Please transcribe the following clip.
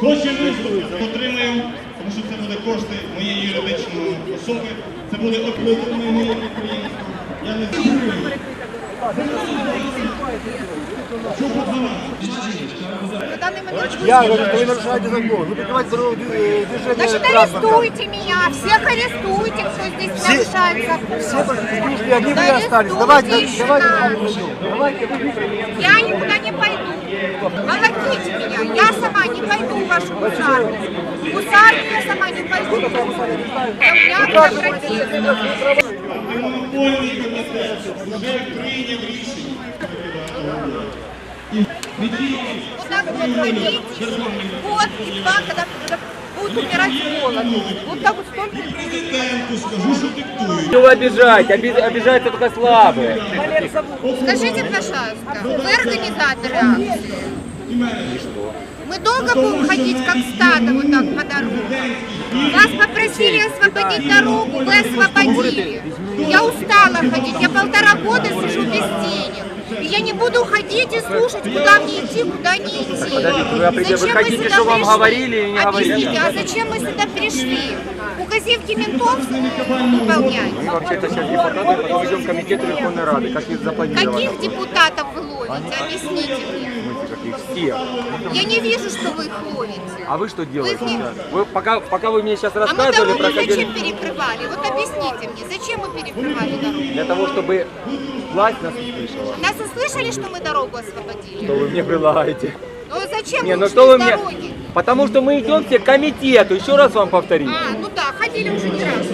Хоче виступити, отримаю, тому що це буде кошти моєї юридичної особи, це буде оплачено моє підприємство. Я не знаю. Що подавати? Я говорю, что вы нарушаете закон. Вы прикрываете дорогу, э, движение Значит, транспорта. арестуйте меня, всех арестуйте, кто здесь Все- нарушает закон. Все проститутки, одни Да вы остались. арестуйте Давайте, их, давайте, да. давайте, давайте, вы Я никуда не пойду. пойду в вашу гусарню. В гусарню я сама не пойду. Я прекратила. Монопольний комітет вже прийняв рішення. І не тільки Вот так вот ходите, год и два, когда когда будут умирать с голоду. Вот так вот столько президенту скажу, що диктують. Что вы обижаете? Оби- Обижаются только слабые. Скажите, пожалуйста, вы организаторы акции? Мы долго будем ходить как стадо вот так по дороге? Вас попросили освободить дорогу, вы освободили. Я устала ходить, я полтора года сижу без денег. И я не буду ходить и слушать, куда мне идти, куда не идти. Подождите, вы вы Зачем мы хотите, сюда чтобы вам говорили или не говорили? Объясните, а зачем мы сюда пришли? Указивки ментов выполнять? Мы вообще-то сейчас депутаты, потом идем к комитету Верховной Рады, как и запланировано. Каких депутатов вы ловите? Объясните мне. Каких всех. Я не вижу, что вы их ловите. А вы что делаете? Вы сейчас? Вы пока, пока вы мне сейчас А мы рассказывали, дорогу проходили зачем перекрывали? Вот объясните мне, зачем мы перекрывали дорогу? для того, чтобы власть нас услышала. Нас услышали, что мы дорогу освободили? Что вы мне предлагаете? Ну зачем Не, ну что вы мне... дороги? Потому что мы идем все к комитету, еще раз вам повторю. А, ну да, ходили уже не раз.